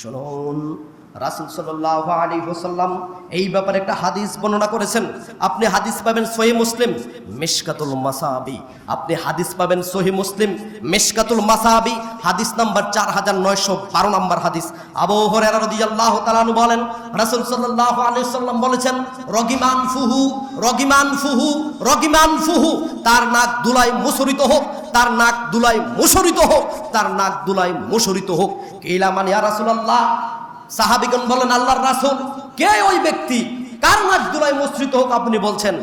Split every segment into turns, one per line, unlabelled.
শুনুন, রাসুল সাল্লাহ আলী হোসাল্লাম এই ব্যাপারে একটা হাদিস বর্ণনা করেছেন। আপনি হাদিস পাবেন সহি মুসলিম, মিশকাতুল মাসাবি। আপনি হাদিস পাবেন সহি মুসলিম, মিশকাতুল মাসাবি। হাদিস নাম্বার চার হাজার নয়শো বারো নাম্বার হাদিস। আবু হরেরা রাদিয়াল্লাহু তাআলা বলেন, রাসূল সাল্লাল্লাহু আলাইহি সাল্লাম বলেছেন, রগিমান ফুহু রগিমান ফুহু রগিমান ফুহু। তার নাক দুলাই মুসরিত হোক তার নাক দুলাই মুসরিত হোক, তার নাক দুলাই মুসরিত হোক। কেলা মানে রাসুল আল্লাহ সাহাবিগণ বলেন, আল্লাহর রাসুল, কে ওই ব্যক্তি? কার নাক দুলাই মুসরিত হোক আপনি বলছেন?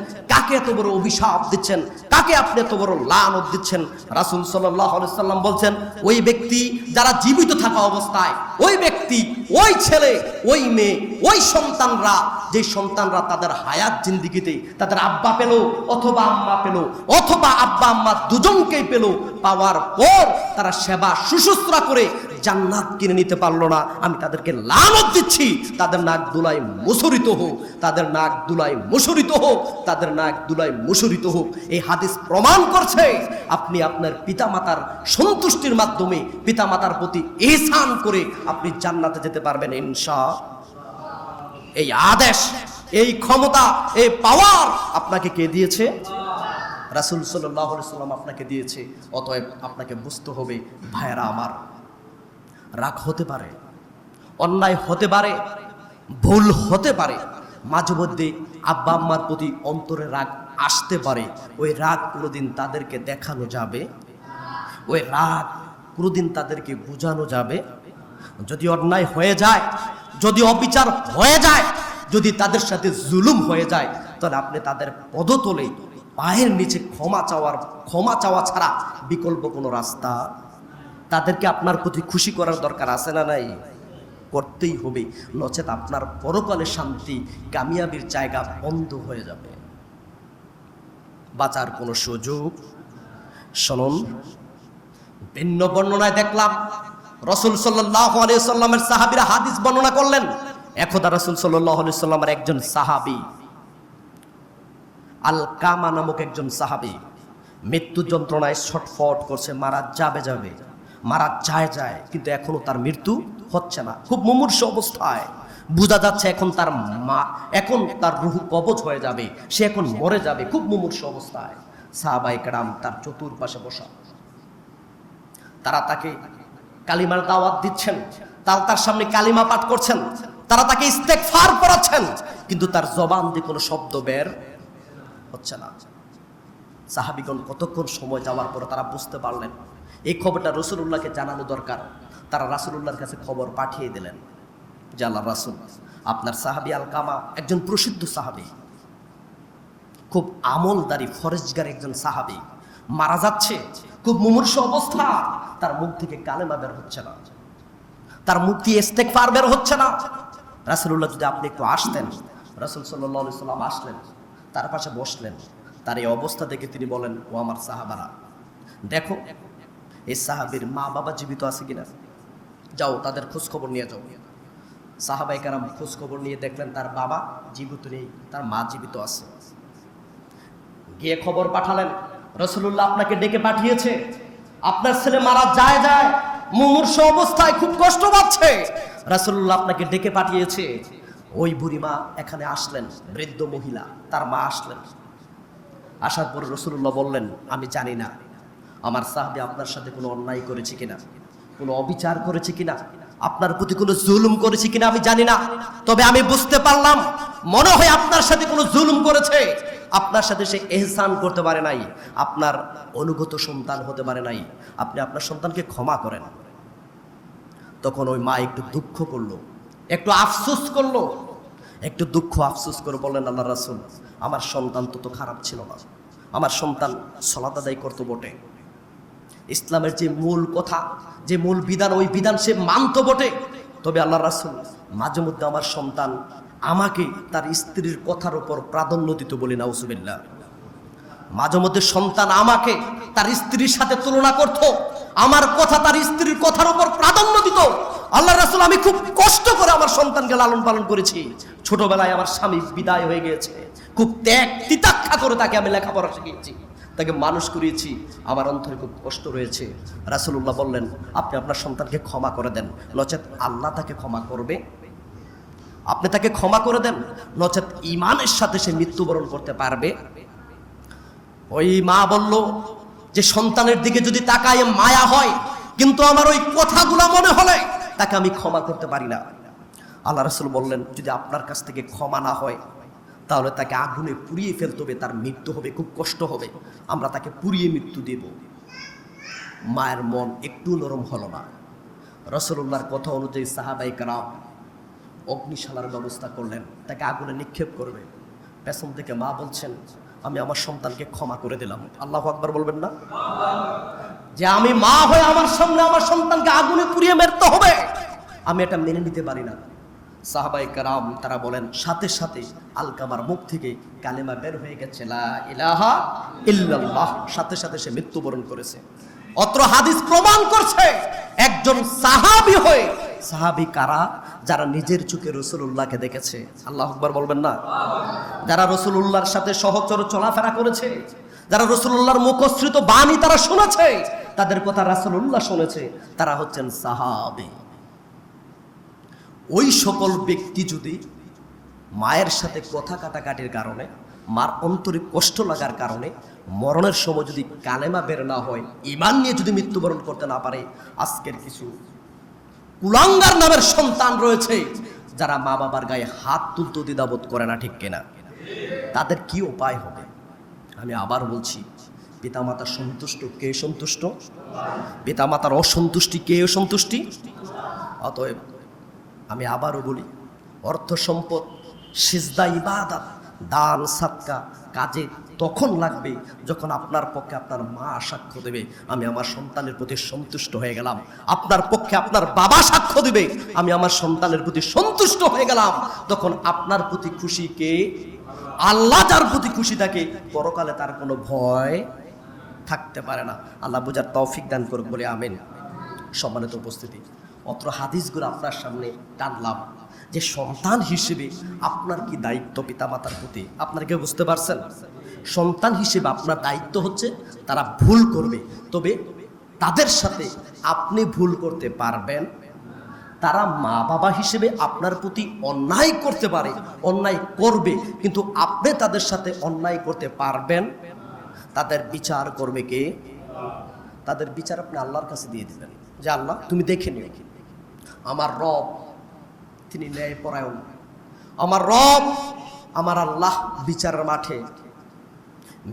কাকে এত বড় অভিশাপ দিচ্ছেন? কাকে আপনি এত বড় লানত দিচ্ছেন? রাসূল সাল্লাম বলছেন, ওই ব্যক্তি যারা জীবিত থাকা অবস্থায়, ওই ব্যক্তি, ওই ছেলে, ওই মেয়ে, ওই সন্তানরা, যে সন্তানরা তাদের হায়াত জিন্দিগিতে, তাদের আব্বা পেল, অথবা আম্মা পেল, অথবা আব্বা আম্মা দুজনকেই পেল, পাওয়ার পর তারা সেবা শুশ্রূষা করে জান্নাত কিনে নিতে পারল না। আমি তাদেরকে লানত দিচ্ছি, তাদের নাক দুলাই মুসরিত হোক, তাদের নাক দুলাই মুসরিত হোক, তাদের নাক দুলাই মুসরিত হোক, এই হাদিস প্রমাণ করছে আপনি আপনার পিতামাতার সন্তুষ্টির মাধ্যমে পিতামাতার প্রতি এহসান করে আপনি জান্নাতে যেতে পারবেন ইনশা এই আদেশ, এই ক্ষমতা, এই পাওয়ার আপনাকে কে দিয়েছে? রাসুল সাল্লাম আপনাকে দিয়েছে। অতএব আপনাকে বুঝতে হবে, ভাইয়েরা আমার, রাগ হতে পারে, অন্যায় হতে পারে, ভুল হতে পারে, মাঝে মধ্যে আব্বা আম্মার প্রতি অন্তরে রাগ আসতে পারে, ওই রাগ কোনোদিন তাদেরকে দেখানো যাবে? ওই রাগ কোনোদিন তাদেরকে বোঝানো যাবে? যদি অন্যায় হয়ে যায়, যদি অবিচার হয়ে যায়, যদি তাদের সাথে জুলুম হয়ে যায়, তাহলে আপনি তাদের পদতলে পায়ের নিচে ক্ষমা চাওয়ার, ক্ষমা চাওয়া ছাড়া বিকল্প কোনো রাস্তা? তাদেরকে আপনার প্রতি খুশি করার দরকার আছে না নাই? করতেই হবে। নচেত আপনার পরকালে শান্তি, কামিয়াবির জায়গা বন্ধ হয়ে যাবে। বাঁচার কোনো সুযোগ? শুনুন। ভিন্ন বর্ণনায় দেখলাম, রসুল সাল্লামের সাহাবিরা হাদিস বর্ণনা করলেন, একদা রসুল সাল্লামের একজন সাহাবি আল কামা নামক একজন সাহাবি, মৃত্যু যন্ত্রণায় ছটফট করছে, মারা যাবে যাবে। মারা যায় যায়। কিন্তু এখনও তার মৃত্যু হচ্ছে না। খুব মুমূর্ষ অবস্থায়। বোঝা যাচ্ছে এখন তার মা, এখন তার রুহু কবচ হয়ে যাবে। সে এখন মরে যাবে। খুব মুমূর্ষ অবস্থায়। সাহাবাই কারাম তার চতুর্পাশে বসা। তারা তাকে কালিমার দাওয়াত দিচ্ছেন। তারা তার সামনে কালিমা পাঠ করছেন। তারা তাকে ইস্তেকফার করাচ্ছেন কিন্তু তার জবান দিয়ে কোনো শব্দ বের হচ্ছে না। সাহাবিগণ কতক্ষণ সময় যাওয়ার পরে তারা বুঝতে পারলেন এই খবরটা রসুল্লাহকে জানানো দরকার। তারা রাসুলুল্লাহর কাছে খবর পাঠিয়ে দিলেন জালা রাসুল, আপনার সাহাবি আল কামা একজন প্রসিদ্ধ সাহাবি। খুব আমলদারি, ফরেজগার একজন সাহাবি। মারা যাচ্ছে, খুব মুমূর্ষ অবস্থা। তার মুখ থেকে কালেমা বের হচ্ছে না। তার মুখ দিয়ে স্টেক পার বের হচ্ছে না। রাসুল্লাহ যদি আপনি একটু আসতেন, রাসুল সাল্লাহ সাল্লাম আসলেন, তার পাশে বসলেন। তার এই অবস্থা দেখে তিনি বলেন, ও আমার সাহাবারা, দেখো এই সাহাবির মা বাবা জীবিত আছে কিনা? যাও, তাদের খোঁজ খবর নিয়ে যাও। সাহাবাই কারাম খোঁজ খবর নিয়ে দেখলেন তার বাবা জীবিত নেই, তার মা জীবিত আছে। গিয়ে খবর পাঠালেন রসুল্লাহ আপনাকে ডেকে পাঠিয়েছে। আপনার ছেলে মারা যায় যায়, মুমূর্ষ অবস্থায় খুব কষ্ট পাচ্ছে। রাসুল্লাহ আপনাকে ডেকে পাঠিয়েছে। ওই বুড়িমা এখানে আসলেন, বৃদ্ধ মহিলা, তার মা আসলেন। আসার পরে রসুল্লাহ বললেন, আমি জানি না আমার সাহাবি আপনার সাথে কোনো অন্যায় করেছে কিনা? কোনো অবিচার করেছে কিনা? আপনার প্রতি কোনো জুলুম করেছে কিনা আমি জানি না। তবে আমি বুঝতে পারলাম, মনে হয় আপনার সাথে কোনো জুলুম করেছে। আপনার সাথে সে এহসান করতে পারে নাই, আপনার অনুগত সন্তান হতে পারে নাই। আপনি আপনার সন্তানকে ক্ষমা করেন। তখন ওই মা একটু দুঃখ করল, একটু আফসোস করল, একটু দুঃখ আফসোস করে বললেন, আল্লাহ রাসুল, আমার সন্তান তো তো খারাপ ছিল না। আমার সন্তান সলাত আদায় করতো বটে। ইসলামের যে মূল কথা, যে মূল বিধান, ওই বিধান সে মানত বটে। তবে আল্লাহ রাসুল মাঝে মধ্যে আমার সন্তান আমাকে তার স্ত্রীর কথার উপর প্রাধান্য দিত বলি নাউসুবিল্লাহ মাঝে মধ্যে সন্তান আমাকে তার স্ত্রীর সাথে তুলনা করত, আমার কথা তার স্ত্রীর কথার উপর প্রাধান্য দিত। আল্লাহ রাসুল, আমি খুব কষ্ট করে আমার সন্তানকে লালন পালন করেছি। ছোটবেলায় আমার স্বামী বিদায় হয়ে গিয়েছে, খুব ত্যাগ তিতাক্ষা করে তাকে আমি লেখাপড়া শিখিয়েছি। তাকে মানুষ করিয়েছি। আমার অন্তরে খুব কষ্ট রয়েছে। রাসুল্লাহ বললেন, আপনি আপনার সন্তানকে ক্ষমা করে দেন। নচেত আল্লাহ তাকে ক্ষমা করবে। আপনি তাকে ক্ষমা করে দেন নচেত ইমানের সাথে সে মৃত্যুবরণ করতে পারবে। ওই মা বলল, যে সন্তানের দিকে যদি তাকায় মায়া হয়, কিন্তু আমার ওই কথাগুলো মনে হলে তাকে আমি ক্ষমা করতে পারি না। আল্লাহ রাসুল বললেন, যদি আপনার কাছ থেকে ক্ষমা না হয় তাহলে তাকে আগুনে পুড়িয়ে ফেলতে হবে, তার মৃত্যু হবে, খুব কষ্ট হবে। আমরা তাকে পুড়িয়ে মৃত্যু দেব। মায়ের মন একটু নরম হলো না। রসুল্লাহর কথা অনুযায়ী সাহাবাই কারাম অগ্নিশালার ব্যবস্থা করলেন, তাকে আগুনে নিক্ষেপ করবে। পেছন থেকে মা বলছেন, আমি আমার সন্তানকে ক্ষমা করে দিলাম। আল্লাহ আকবার বলবেন না? যে আমি মা হয়ে আমার সামনে আমার সন্তানকে আগুনে পুড়িয়ে মেরতে হবে, আমি এটা মেনে নিতে পারি না। সাহাবাই কারাম তারা বলেন, সাথে সাথে আলকামার মুখ থেকে কালেমা বের হয়ে গেছে সাথে সাথে সে মৃত্যুবরণ করেছে। অত্র হাদিস প্রমাণ করছে, একজন সাহাবি হয়ে, সাহাবি কারা? যারা নিজের চোখে রসুল্লাহকে দেখেছে। আল্লাহ আকবার বলবেন না? যারা রসুল্লাহর সাথে সহচর চলাফেরা করেছে, যারা রসুল্লাহর মুখশ্রিত বাণী তারা শুনেছে, তাদের কথা রাসুল্লাহ শুনেছে, তারা হচ্ছেন সাহাবি। ওই সকল ব্যক্তি যদি মায়ের সাথে কথা কাটাকাটির কারণে, মার অন্তরে কষ্ট লাগার কারণে, মরণের সময় যদি কালেমা বের না হয় ইমান নিয়ে যদি মৃত্যুবরণ করতে না পারে, আজকের কিছু কুলাঙ্গার নামের সন্তান রয়েছে, যারা মা বাবার গায়ে হাত তুলতে দ্বিধাবোধ করে না, ঠিক কেনা? তাদের কি উপায় হবে? আমি আবার বলছি, পিতামাতা সন্তুষ্ট কে সন্তুষ্ট? পিতামাতার অসন্তুষ্টি কে অসন্তুষ্টি? অতএব আমি আবারও বলি, অর্থ সম্পদ, সিজদা, ইবাদাত, দান সাক্কা কাজে তখন লাগবে যখন আপনার পক্ষে আপনার মা সাক্ষ্য দেবে। আমি আমার সন্তানের প্রতি সন্তুষ্ট হয়ে গেলাম। আপনার পক্ষে আপনার বাবা সাক্ষ্য দেবে। আমি আমার সন্তানের প্রতি সন্তুষ্ট হয়ে গেলাম। তখন আপনার প্রতি খুশি কে? আল্লাহ যার প্রতি খুশি থাকে, পরকালে তার কোনো ভয় থাকতে পারে না। আল্লাহ বুঝার তৌফিক দান করুক বলে আমেন। সম্মানিত উপস্থিতি। অত্র হাদিসগুলো আপনার সামনে টানলাম যে সন্তান হিসেবে আপনার কি দায়িত্ব পিতামাতার প্রতি? আপনারা কেউ বুঝতে পারছেন? সন্তান হিসেবে আপনার দায়িত্ব হচ্ছে তারা ভুল করবে। তবে তাদের সাথে আপনি ভুল করতে পারবেন। তারা মা বাবা হিসেবে আপনার প্রতি অন্যায় করতে পারে, অন্যায় করবে, কিন্তু আপনি তাদের সাথে অন্যায় করতে পারবেন। তাদের বিচার করবে কে? তাদের বিচার আপনি আল্লাহর কাছে দিয়ে দিবেন। যে আল্লাহ, তুমি দেখে নিও। আমার রব, তিনি ন্যায় পরায়ণ আমার রব, আমার আল্লাহ বিচারের মাঠে।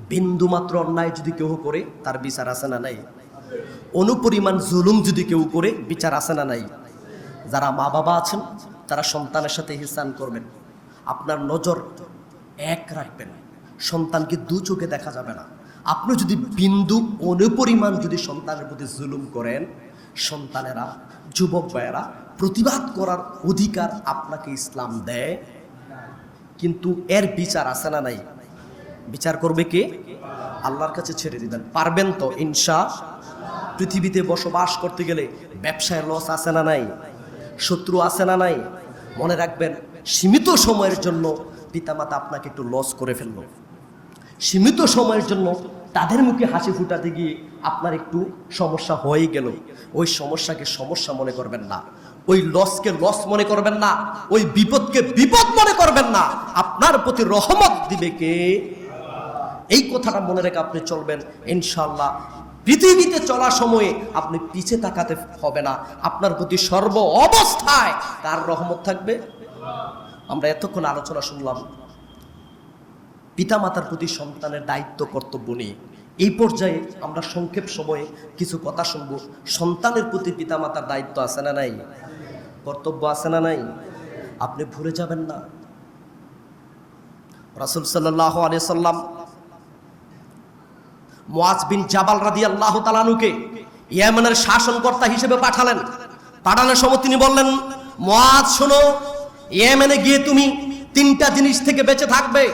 বিন্দু মাত্র অন্যায় যদি কেউ করে, তার বিচার আছে না নাই? অনুপরিমাণ জুলুম যদি কেউ করে, বিচার আছে না নাই? যারা মা বাবা আছেন, তারা সন্তানের সাথে হিসান করবেন। আপনার নজর এক রাখবেন। সন্তানকে দু চোখে দেখা যাবে না। আপনি যদি বিন্দু, অনুপরিমাণ যদি সন্তানের প্রতি জুলুম করেন সন্তানেরা, যুবক ভাইয়েরা, প্রতিবাদ করার অধিকার আপনাকে ইসলাম দেয়। কিন্তু এর বিচার আছে না নাই? বিচার করবে কে? আল্লাহর কাছে ছেড়ে দিবেন। পারবেন তো, ইনশা পৃথিবীতে বসবাস করতে গেলে ব্যবসায় লস আছে না নাই? শত্রু আছে না নাই? মনে রাখবেন, সীমিত সময়ের জন্য পিতামাতা আপনাকে একটু লস করে ফেলল। সীমিত সময়ের জন্য তাদের মুখে হাসি ফুটাতে গিয়ে আপনার একটু সমস্যা হয়ে গেল। ওই সমস্যাকে সমস্যা মনে করবেন না। ওই লসকে লস মনে করবেন না। ওই বিপদকে বিপদ মনে করবেন না। আপনার প্রতি রহমত দিবে কে? এই কথাটা মনে রেখে আপনি চলবেন। ইনশাল্লাহ পৃথিবীতে চলার সময়ে আপনি পিছে তাকাতে হবে না। আপনার প্রতি সর্ব অবস্থায় কার রহমত থাকবে। আমরা এতক্ষণ আলোচনা শুনলাম পিতামাতার প্রতি সন্তানের দায়িত্ব, কর্তব্য নিয়ে এই পর্যায়ে আমরা সংক্ষেপ সময়ে কিছু কথা শুনব। সন্তানের প্রতি পিতামাতার দায়িত্ব আছে না নাই? কর্তব্য আছে না নাই? আপনি ভুলে যাবেন না। রাসুল সাল্লাহ আলিয়া সাল্লাম মোয়াজ বিন জাবাল রাদি আল্লাহ তালানুকে ইয়েমেনের শাসনকর্তা হিসেবে পাঠালেন। পাঠানোর সময় তিনি বললেন মোয়াজ শোনো, ইয়েমেনে গিয়ে তুমি তিনটা জিনিস থেকে বেঁচে থাকবে।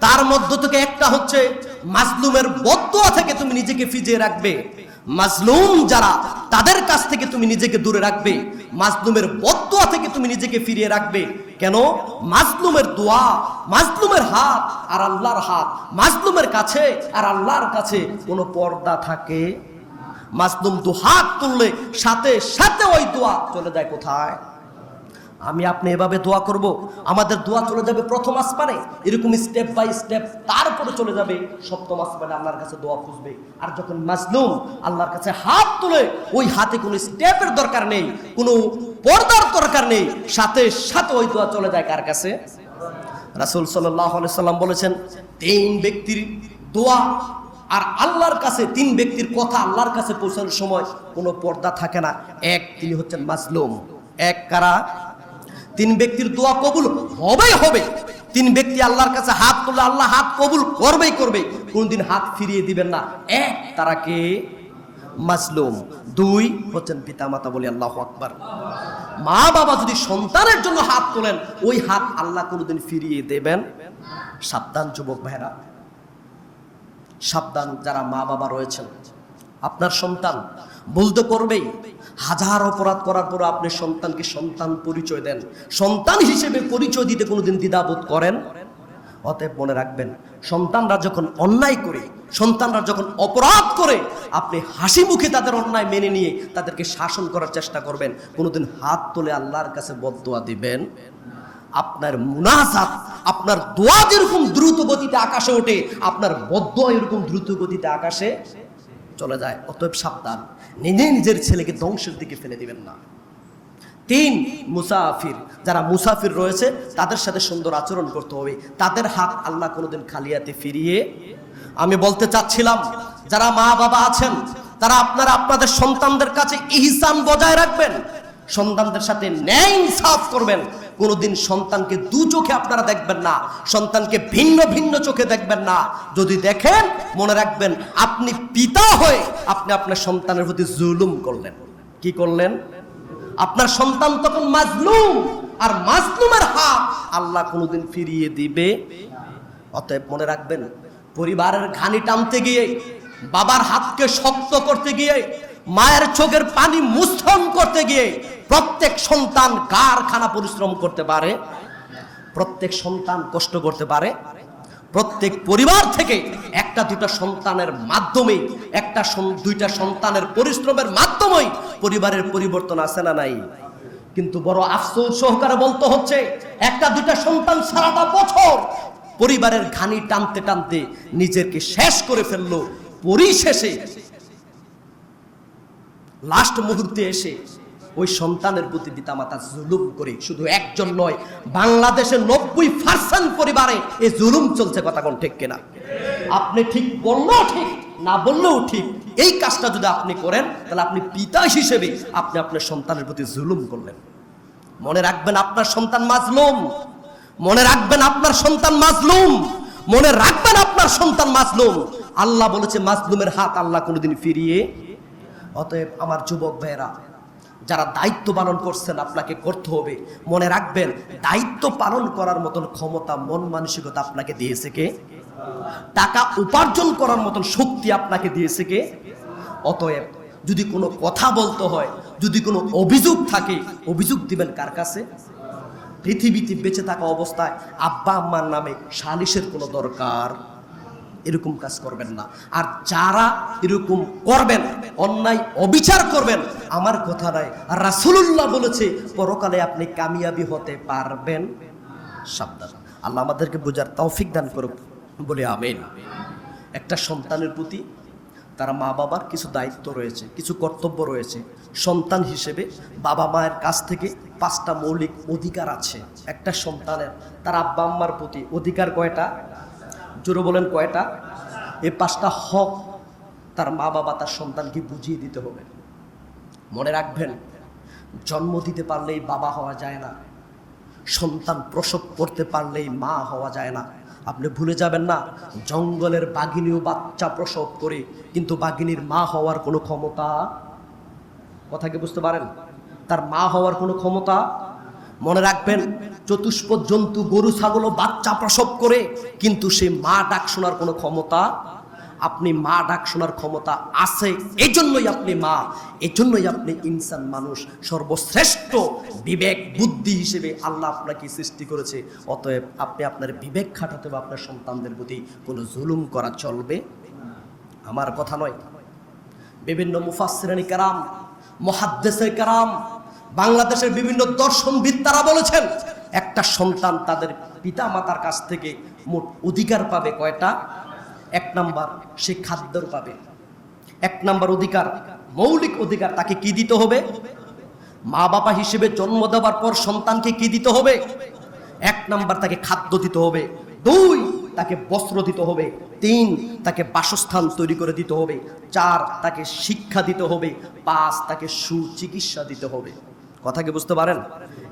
তার মধ্য থেকে একটা হচ্ছে মাজলুমের বদুয়া থেকে তুমি নিজেকে ফিজিয়ে রাখবে। মাজলুম যারা, তাদের কাছ থেকে তুমি নিজেকে দূরে রাখবে। মাজলুমের বদুয়া থেকে তুমি নিজেকে ফিরিয়ে রাখবে। কেন? মাজলুমের দোয়া, মাজলুমের হাত আর আল্লাহর হাত। মাজলুমের কাছে আর আল্লাহর কাছে কোনো পর্দা থাকে? মাজলুম দু হাত তুললে সাথে সাথে ওই দোয়া চলে যায় কোথায়? আমি আপনি এভাবে দোয়া করব, আমাদের দোয়া চলে যাবে প্রথম আসমানে। এরকম স্টেপ বাই স্টেপ তারপরে চলে যাবে, সপ্তম আসমানে আল্লাহর কাছে দোয়া খুঁজবে। আর যখন মাজলুম আল্লাহর কাছে হাত তুলে, ওই হাতে কোনো স্টেপের দরকার নেই, কোনো পর্দার দরকার নেই, সাথে সাথে ওই দোয়া চলে যায় কার কাছে? রাসূল সাল্লাম বলেছেন, তিন ব্যক্তির দোয়া আর আল্লাহর কাছে, তিন ব্যক্তির কথা আল্লাহর কাছে পৌঁছানোর সময় কোনো পর্দা থাকে না। এক তিনি হচ্ছেন মাজলুম। এক কারা? তিন ব্যক্তির দোয়া কবুল হবেই হবে তিন ব্যক্তি আল্লাহর কাছে হাত তুললে আল্লাহ হাত কবুল করবেই করবে কোনদিন হাত ফিরিয়ে দিবেন না। এক, তারা কে? মাজলুম। দুই, হচ্ছেন পিতামাতা বলি আল্লাহ আকবার। মা বাবা যদি সন্তানের জন্য হাত তোলেন, ওই হাত আল্লাহ কোনোদিন ফিরিয়ে দেবেন? সাবধান যুবক ভাইরা। সাবধান যারা মা বাবা রয়েছেন। আপনার সন্তান বলতে করবেই। হাজার অপরাধ করার পর আপনি সন্তানকে সন্তান পরিচয় দেন। সন্তান হিসেবে পরিচয় দিতে কোনোদিন দ্বিধাবোধ করেন? অতএব মনে রাখবেন, সন্তানরা যখন অন্যায় করে, সন্তানরা যখন অপরাধ করে, আপনি হাসি মুখে তাদের অন্যায় মেনে নিয়ে তাদেরকে শাসন করার চেষ্টা করবেন। কোনোদিন হাত তুলে আল্লাহর কাছে বদোয়া দিবেন। আপনার মুনাজাত, আপনার দোয়া যেরকম দ্রুত গতিতে আকাশে ওঠে, আপনার বদোয়া এরকম দ্রুত গতিতে আকাশে চলে যায়। অতএব সাবধান। নিজে নিজের ছেলেকে ধ্বংসের দিকে ফেলে দিবেন না। তিন মুসাফির, যারা মুসাফির রয়েছে, তাদের সাথে সুন্দর আচরণ করতে হবে। তাদের হাত আল্লাহ কোনোদিন খালিয়াতে ফিরিয়ে আমি বলতে চাচ্ছিলাম, যারা মা বাবা আছেন, তারা আপনারা আপনাদের সন্তানদের কাছে ইহসান বজায় রাখবেন, সন্তানদের সাথে ন্যায় ইনসাফ করবেন। কোনোদিন সন্তানকে দু চোখে আপনারা দেখবেন না, সন্তানকে ভিন্ন ভিন্ন চোখে দেখবেন না। যদি দেখেন, মনে রাখবেন আপনি পিতা হয়ে আপনি আপনার সন্তানের প্রতি জুলুম করলেন। কি করলেন? আপনার সন্তান তখন মাজলুম, আর মাজলুমের হাত আল্লাহ কোনোদিন ফিরিয়ে দিবে। অতএব মনে রাখবেন, পরিবারের ঘানি টানতে গিয়ে, বাবার হাতকে শক্ত করতে গিয়ে, মায়ের চোখের পানি মুস্থন করতে গিয়ে প্রত্যেক সন্তান কারখানা পরিশ্রম করতে পারে, প্রত্যেক সন্তান কষ্ট করতে পারে, প্রত্যেক পরিবার থেকে একটা দুটা সন্তানের মাধ্যমে, একটা দুইটা সন্তানের পরিশ্রমের মাধ্যমেই পরিবারের পরিবর্তন আসে না নাই? কিন্তু বড় আফসোস সহকারে বলতে হচ্ছে, একটা দুটা সন্তান সারাটা বছর পরিবারের ঘানি টানতে টানতে নিজেকে শেষ করে ফেলল, পরিশেষে লাস্ট মুহূর্তে এসে ওই সন্তানের প্রতি পিতামাতা জুলুম করে, শুধু একজন নয় বাংলাদেশের নব্বই পার্সেন্ট পরিবারে এই জুলুম চলছে, কথা কোন ঠিক কিনা? আপনি ঠিক বললেও ঠিক, না বললেও ঠিক। এই কাজটা যদি আপনি করেন, তাহলে আপনি পিতা হিসেবে আপনি আপনার সন্তানের প্রতি জুলুম করলেন। মনে রাখবেন আপনার সন্তান মাজলুম। মনে রাখবেন আপনার সন্তান মাজলুম। মনে রাখবেন আপনার সন্তান মাজলুম। আল্লাহ বলেছে, মাজলুমের হাত আল্লাহ কোনোদিন ফিরিয়ে, অতএব আমার যুবক ভাইয়েরা যারা দায়িত্ব পালন করছেন আপনাকে করতে হবে। মনে রাখবেন, দায়িত্ব পালন করার মতন ক্ষমতা, মন মানসিকতা আপনাকে দিয়েছে কে? টাকা উপার্জন করার মতন শক্তি আপনাকে দিয়েছে কে? অতএব, যদি কোনো কথা বলতে হয়, যদি কোনো অভিযোগ থাকে, অভিযোগ দিবেন কার কাছে? পৃথিবীতে বেঁচে থাকা অবস্থায় আব্বা আম্মার নামে সালিশের কোনো দরকার? এরকম কাজ করবেন না। আর যারা এরকম করবেন, অন্যায় অবিচার করবেন আমার কথা নাই। রাসুলুল্লাহ বলেছে, পরকালে আপনি কামিয়াবি হতে পারবেন। সাবধান। আল্লাহ আমাদেরকে বোঝার তৌফিক দান করুক। বলে আমেন। একটা সন্তানের প্রতি তারা মা বাবার কিছু দায়িত্ব রয়েছে, কিছু কর্তব্য রয়েছে। সন্তান হিসেবে বাবা মায়ের কাছ থেকে পাঁচটা মৌলিক অধিকার আছে। একটা সন্তানের, তার আব্বা আম্মার প্রতি অধিকার কয়টা? জোরে বলেন কয়টা? এই পাঁচটা হক তার মা বাবা তার সন্তানকে বুঝিয়ে দিতে হবে। মনে রাখবেন, জন্ম দিতে পারলেই বাবা হওয়া যায় না। সন্তান প্রসব করতে পারলেই মা হওয়া যায় না। আপনি ভুলে যাবেন না, জঙ্গলের বাঘিনীও বাচ্চা প্রসব করে, কিন্তু বাঘিনীর মা হওয়ার কোনো ক্ষমতা? কথা কি বুঝতে পারেন? তার মা হওয়ার কোনো ক্ষমতা? মনে রাখবেন, চতুষ্পদ জন্তু গরু, ছাগলও বাচ্চা প্রসব করে, কিন্তু সে মা ডাক শোনার কোনো ক্ষমতা? আপনি মা ডাক শোনার ক্ষমতা আছে। এই জন্যই আপনি মা এই জন্যই আপনি ইনসান মানুষ। সর্বশ্রেষ্ঠ বিবেক, বুদ্ধি হিসেবে আল্লাহ আপনাকে সৃষ্টি করেছে। অতএব আপনি আপনার বিবেক খাটাতে হবে, আপনার সন্তানদের প্রতি কোনো জুলুম করা চলবে আমার কথা নয়। বিভিন্ন মুফাসিরানি কারাম মহাদ্দেশের কারাম, বাংলাদেশের বিভিন্ন দর্শনবিদ তারা বলেছেন, একটা সন্তান তাদের পিতা মাতার কাছ থেকে মোট অধিকার পাবে কয়টা? এক নাম্বার সে খাদ্যর পাবে। এক নাম্বার অধিকার, মৌলিক অধিকার তাকে কি দিতে হবে? মা বাবা হিসেবে জন্ম দেওয়ার পর সন্তানকে কি দিতে হবে? এক নাম্বার তাকে খাদ্য দিতে হবে। দুই, তাকে বস্ত্র দিতে হবে। তিন, তাকে বাসস্থান তৈরি করে দিতে হবে। চার, তাকে শিক্ষা দিতে হবে। পাঁচ, তাকে সুচিকিৎসা দিতে হবে। কথা কি বুঝতে পারেন?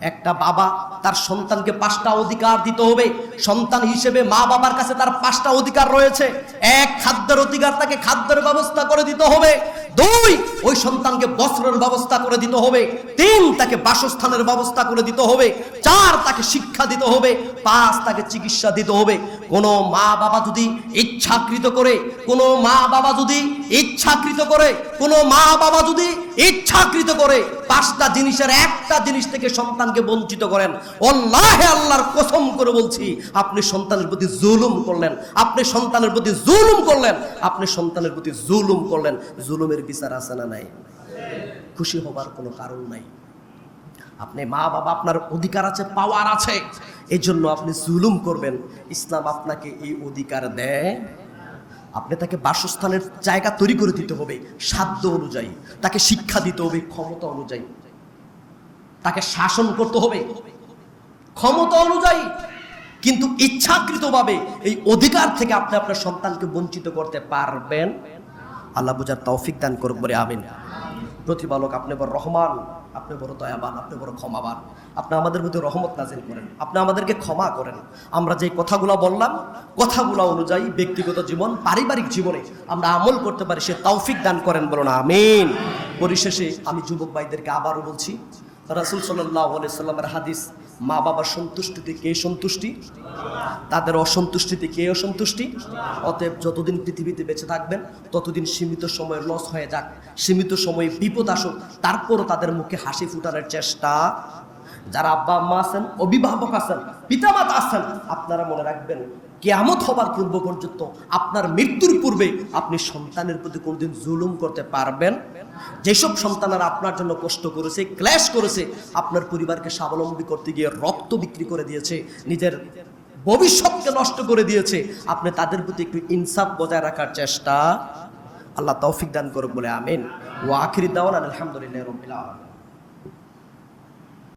একটা বাবা, তার সন্তানকে পাঁচটা অধিকার দিতে হবে। সন্তান হিসেবে মা বাবার কাছে তার পাঁচটা অধিকার রয়েছে। এক, খাদ্যের অধিকার, তাকে খাদ্যের ব্যবস্থা করে দিতে হবে। দুই, ওই সন্তানকে বস্ত্রের ব্যবস্থা করে দিতে হবে। তিন, তাকে বাসস্থানের ব্যবস্থা করে দিতে হবে। চার, তাকে শিক্ষা দিতে হবে। পাঁচ, তাকে চিকিৎসা দিতে হবে। কোনো মা বাবা যদি ইচ্ছাকৃত করে, কোনো মা বাবা যদি ইচ্ছাকৃত করে, কোনো মা বাবা যদি ইচ্ছাকৃত করে, পাঁচটা জিনিসের একটা জিনিস থেকে সন্তানকে বঞ্চিত করেন। অল্লাহে আল্লাহর কসম করে বলছি, আপনি সন্তানের প্রতি জুলুম করলেন, আপনি সন্তানের প্রতি জুলুম করলেন, আপনি সন্তানের প্রতি জুলুম করলেন, জুলুমের বিচার আছে না নাই? খুশি হবার কোনো কারণ নাই। আপনি মা বাবা আপনার অধিকার আছে পাওয়ার আছে এই জন্য আপনি জুলুম করবেন। ইসলাম আপনাকে এই অধিকার দেয়। আপনি তাকে বাসস্থানের জায়গা তৈরি করে দিতে হবে, সাধ্য অনুযায়ী। তাকে শিক্ষা দিতে হবে, ক্ষমতা অনুযায়ী। তাকে শাসন করতে হবে। ক্ষমতা অনুযায়ী, কিন্তু ইচ্ছাকৃতভাবে এই অধিকার থেকে আপনি আপনার সন্তানকে বঞ্চিত করতে পারবেন। আল্লাহ বুঝার তৌফিক দান করুক বলে আমিন। প্রতিপালক, আপনি বড় রহমান, আপনি বড় দয়াবান, আপনি বড় ক্ষমাবান। আপনি আমাদের মধ্যে রহমত নাজিল করেন। আপনি আমাদেরকে ক্ষমা করেন। আমরা যে কথাগুলো বললাম, কথাগুলো অনুযায়ী ব্যক্তিগত জীবন, পারিবারিক জীবনে আমরা আমল করতে পারি, সে তৌফিক দান করেন বলুন, আমিন। পরিশেষে আমি যুবক ভাইদেরকে আবারও বলছি রাসুল সাল্লামের হাদিস, মা বাবার সন্তুষ্টিতে কে সন্তুষ্টি? তাদের অসন্তুষ্টিতে কে অসন্তুষ্টি? অতএব যতদিন পৃথিবীতে বেঁচে থাকবেন, ততদিন সীমিত সময়ের লস হয়ে যাক। সীমিত সময়ে বিপদ আসুক, তারপরও তাদের মুখে হাসি ফুটানোর চেষ্টা। যারা আব্বা আম্মা আছেন, অভিভাবক আছেন, পিতামাতা আছেন, আপনারা মনে রাখবেন কেয়ামত হবার পূর্ব পর্যন্ত আপনার মৃত্যুর পূর্বে আপনি সন্তানের প্রতি কোনোদিন জুলুম করতে পারবেন। যেসব সন্তানেরা আপনার জন্য কষ্ট করেছে ক্ল্যাশ করেছে, আপনার পরিবারকে স্বাবলম্বী করতে গিয়ে রক্ত বিক্রি করে দিয়েছে, নিজের ভবিষ্যৎকে নষ্ট করে দিয়েছে, আপনি তাদের প্রতি একটু ইনসাফ বজায় রাখার চেষ্টা। আল্লাহ তৌফিক দান করুক বলে আমিন। ও আখিরি দাওয়ান আলহামদুলিল্লাহ রবিল আলম